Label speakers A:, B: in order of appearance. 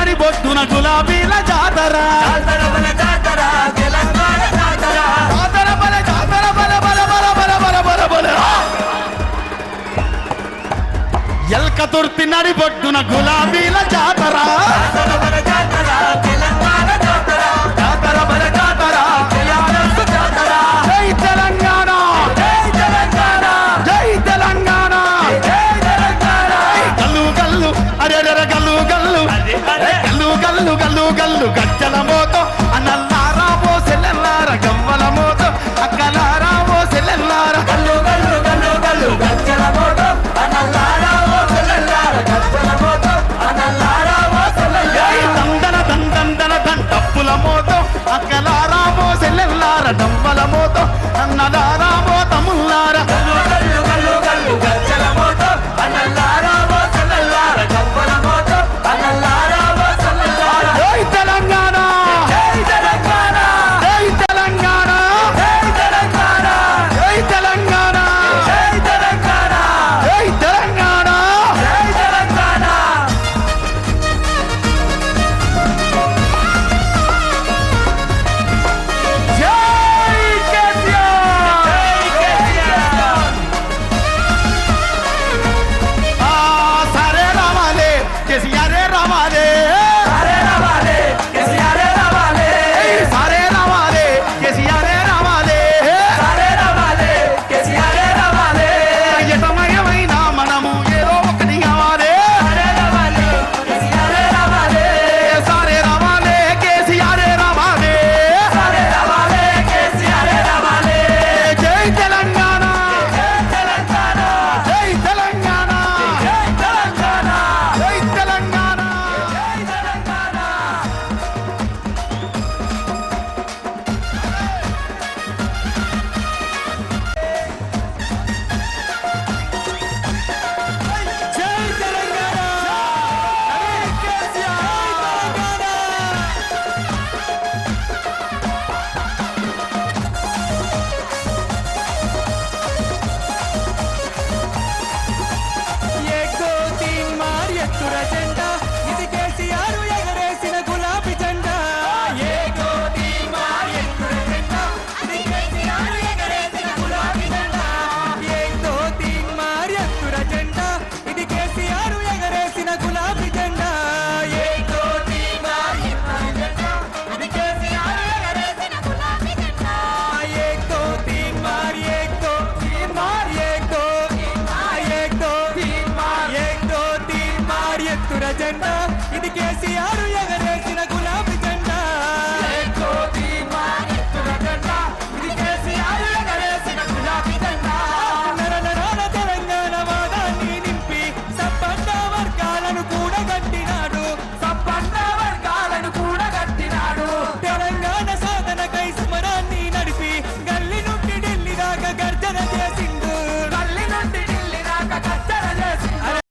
A: గులాబీల జాతర.
B: జాతర మన జాతర
A: ఎల్క తుర్తి నడిబొడ్డున గులాబీల జాతర. வேண்டாம் இது கேசியாரு